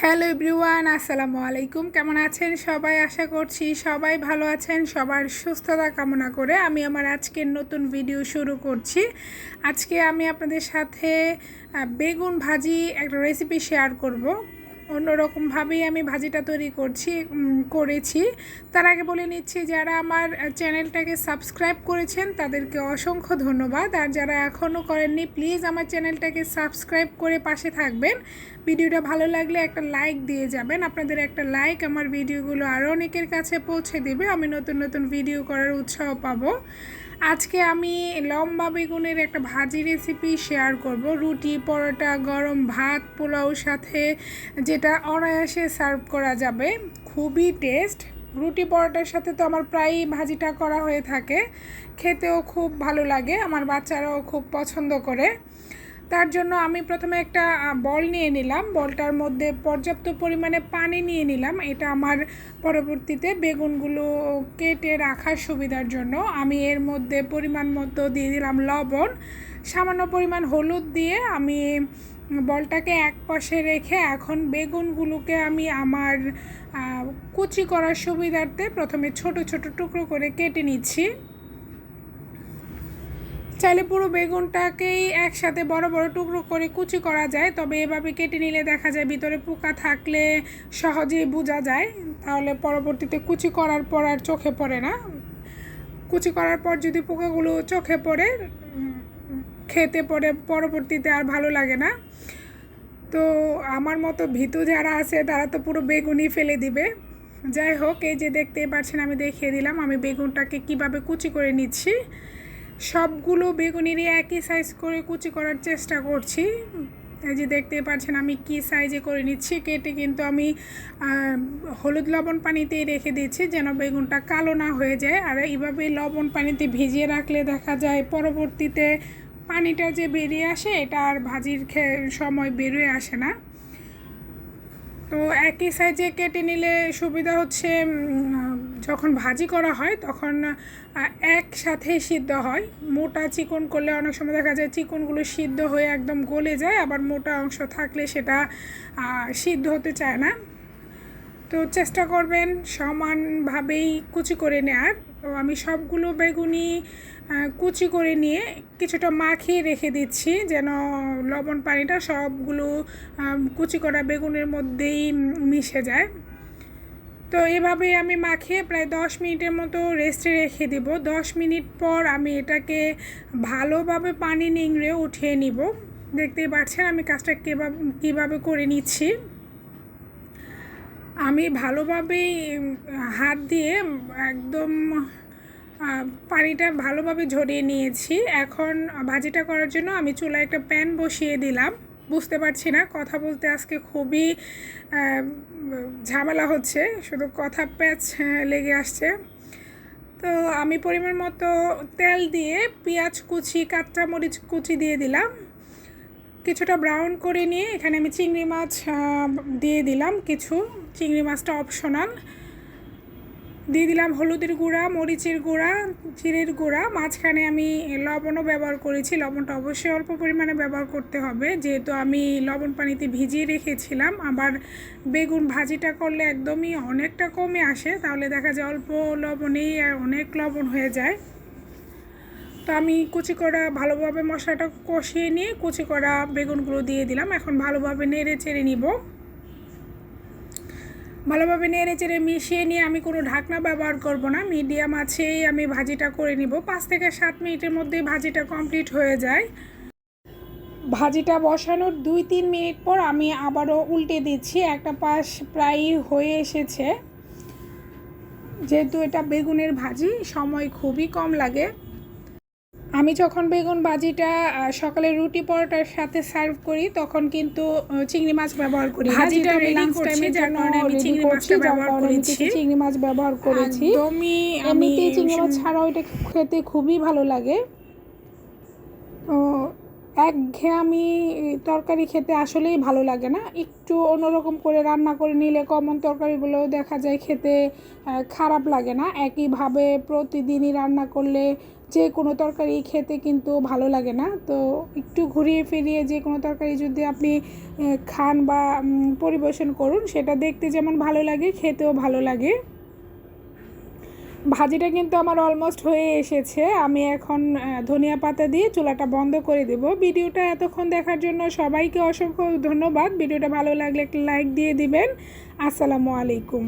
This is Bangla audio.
হ্যালো এভরিওয়ান, আসসালামু আলাইকুম। কেমন আছেন সবাই? আশা করছি সবাই ভালো আছেন, সবার সুস্থতা কামনা করে আমি আমার আজকের নতুন ভিডিও শুরু করছি। আজকে আমি আপনাদের সাথে বেগুন ভাজি একটা রেসিপি শেয়ার করব। অন্যরকমভাবেই আমি ভাজিটা তৈরি করছি করেছি। তার আগে বলে নিচ্ছি, যারা আমার চ্যানেলটাকে সাবস্ক্রাইব করেছেন, তাদেরকে অসংখ্য ধন্যবাদ। আর যারা এখনও করেননি, প্লিজ আমার চ্যানেলটাকে সাবস্ক্রাইব করে পাশে থাকবেন। ভিডিওটা ভালো লাগলে একটা লাইক দিয়ে যাবেন। আপনাদের একটা লাইক আমার ভিডিওগুলো আরও অনেকের কাছে পৌঁছে দেবে। আমি নতুন নতুন ভিডিও করার উৎসাহ পাবো। আজকে আমি লম্বা বেগুনের একটা ভাজি রেসিপি শেয়ার করব। রুটি, পরোটা, গরম ভাত, পোলাও সাথে যেটা অনায়াসে সার্ভ করা যাবে। খুবই টেস্ট রুটি, পরোটার সাথে তো আমার প্রায়ই ভাজিটা করা হয়ে থাকে। খেতেও খুব ভালো লাগে। আমার বাচ্চারাও খুব পছন্দ করে। তার জন্য আমি প্রথমে একটা বল নিয়ে নিলাম। বলটার মধ্যে পর্যাপ্ত পরিমাণে পানি নিয়ে নিলাম। এটা আমার পরবর্তীতে বেগুনগুলো কেটে রাখার সুবিধার জন্য। আমি এর মধ্যে পরিমাণ মতো দিয়ে দিলাম লবণ। সামান্য পরিমাণ হলুদ দিয়ে আমি বলটাকে এক পাশে রেখে এখন বেগুনগুলোকে আমি আমার কুচি করার সুবিধার্থে প্রথমে ছোট ছোট টুকরো করে কেটে নিচ্ছি। চাইলে পুরো বেগুনটাকেই একসাথে বড় বড় টুকরো করে কুচি করা যায়, তবে এভাবে কেটে নিলে দেখা যায় ভিতরে পোকা থাকলে সহজেই বোঝা যায়। তাহলে পরবর্তীতে কুচি করার পর আর চোখে পড়ে না। কুচি করার পর যদি পোকাগুলো চোখে পড়ে, খেতে পড়ে, পরবর্তীতে আর ভালো লাগে না। তো আমার মতো ভীতু যারা আছে, তারা তো পুরো বেগুনই ফেলে দিবে। যাই হোক, এই যে দেখতেই পাচ্ছেন, আমি দেখিয়ে দিলাম, আমি বেগুনটাকে কীভাবে কুচি করে নিচ্ছি। সবগুলো বেগুনেরই একই সাইজ করে কুচি করার চেষ্টা করছি। এই যে দেখতেই পাচ্ছেন, আমি কি সাইজে করে নিচ্ছি কেটে কিন্তু আমি হলুদ লবণ পানিতেই রেখে দিচ্ছি যেন বেগুনটা কালো না হয়ে যায়। আর এইভাবে লবণ পানিতে ভিজিয়ে রাখলে দেখা যায় পরবর্তীতে পানিটা যে বেরিয়ে আসে, এটা আর ভাজির সময় বেরোয় আসে না। তো একই সাইজে কেটে নিলে সুবিধা হচ্ছে যখন ভাজি করা হয়, তখন একসাথে সিদ্ধ হয়। মোটা চিকন করলে অনেক সময় দেখা যায় চিকনগুলো সিদ্ধ হয়ে একদম গলে যায়, আবার মোটা অংশ থাকলে সেটা সিদ্ধ হতে চায় না। তো চেষ্টা করবেন সমানভাবেই কুচি করে নেওয়ার তো আমি সবগুলো বেগুনি কুচি করে নিয়ে কিছুটা মাখিয়ে রেখে দিচ্ছি, যেন লবণ পানিটা সবগুলো কুচি করা বেগুনের মধ্যেই মিশে যায়। তো এভাবে আমি মাখিয়ে প্রায় দশ মিনিটের মতো রেস্টে রেখে দিব। দশ মিনিট পর আমি এটাকে ভালোভাবে পানি নিংড়ে উঠিয়ে নিব। দেখতেই পাচ্ছেন আমি কাজটা কীভাবে কীভাবে করে নিচ্ছি। আমি ভালোভাবেই হাত দিয়ে একদম পানিটা ভালোভাবে ঝরিয়ে নিয়েছি। এখন ভাজিটা করার জন্য আমি চুলায় একটা প্যান বসিয়ে দিলাম। বুঝতে পারছি না। কথা বলতে আজকে খুবই ঝামেলা হচ্ছে। শুধু কথা প্যাচ লেগে আসছে। তো আমি পরিমাণ মতো তেল দিয়ে পেঁয়াজ কুচি, কাঁচা মরিচ কুচি দিয়ে দিলাম। কিছুটা ব্রাউন করে নিয়ে এখানে আমি চিংড়ি মাছ দিয়ে দিলাম কিছু। চিংড়ি মাছটা অপশনাল দিয়ে দিলাম হলুদের গুঁড়া, মরিচের গুঁড়া, জিরের গুঁড়া। মাঝখানে আমি লবণও ব্যবহার করেছি। লবণটা অবশ্যই অল্প পরিমাণে ব্যবহার করতে হবে। যেহেতু আমি লবণ পানিতে ভিজিয়ে রেখেছিলাম, আবার বেগুন ভাজিটা করলে একদমই অনেকটা কমে আসে, তাহলে দেখা যায় অল্প লবণেই অনেক লবণ হয়ে যায়। তো আমি কুচি করা, ভালোভাবে মশলাটা কষিয়ে নিয়ে কুচি করা বেগুনগুলো দিয়ে দিলাম। এখন ভালোভাবে নেড়ে চেড়ে নিব। ভালোভাবে নেড়ে চেড়ে মিশিয়ে নিয়ে আমি কোনো ঢাকনা ব্যবহার করব না। মিডিয়াম আছেই আমি ভাজিটা করে নিব। পাঁচ থেকে সাত মিনিটের মধ্যেই ভাজিটা কমপ্লিট হয়ে যায়। ভাজিটা বসানোর দুই তিন মিনিট পর আমি আবারও উল্টে দিচ্ছি। একটা পাশ প্রায় হয়ে এসেছে। যেহেতু এটা বেগুনের ভাজি, সময় খুবই কম লাগে। আমি যখন বেগুন ভাজিটা সকালে রুটি পরোটার সাথে সার্ভ করি তখন কিন্তু চিংড়ি মাছ ব্যবহার করি ভাজিটা আমি লাঞ্চ করছি, টাইমে যার কারণে আমি চিংড়ি মাছটা ব্যবহার আমি করেছি। চিংড়ি মাছ ব্যবহার করেছি। আমি এমনিতেই চিংড়ি মাছ ছাড়াও এটা খেতে খুবই ভালো লাগে। তো একঘেয়েমি তরকারি খেতে আসলেই ভালো লাগে না। একটু অন্যরকম করে রান্না করে নিলে কমন তরকারিগুলো দেখা যায় খেতে খারাপ লাগে না। একইভাবে প্রতিদিনই রান্না করলে যে কোনো তরকারি খেতে কিন্তু ভালো লাগে না। তো একটু ঘুরিয়ে ফিরিয়ে যে কোনো তরকারি যদি আপনি খান বা পরিবেশন করুন, সেটা দেখতে যেমন ভালো লাগে, খেতেও ভালো লাগে। ভাজিটা কিন্তু আমার অলমোস্ট হয়ে এসেছে। আমি এখন ধনিয়া পাতা দিয়ে চুলাটা বন্ধ করে দেব। ভিডিওটা এতক্ষণ দেখার জন্য সবাইকে অসংখ্য ধন্যবাদ। ভিডিওটা ভালো লাগলে একটা লাইক দিয়ে দিবেন। আসসালামু আলাইকুম।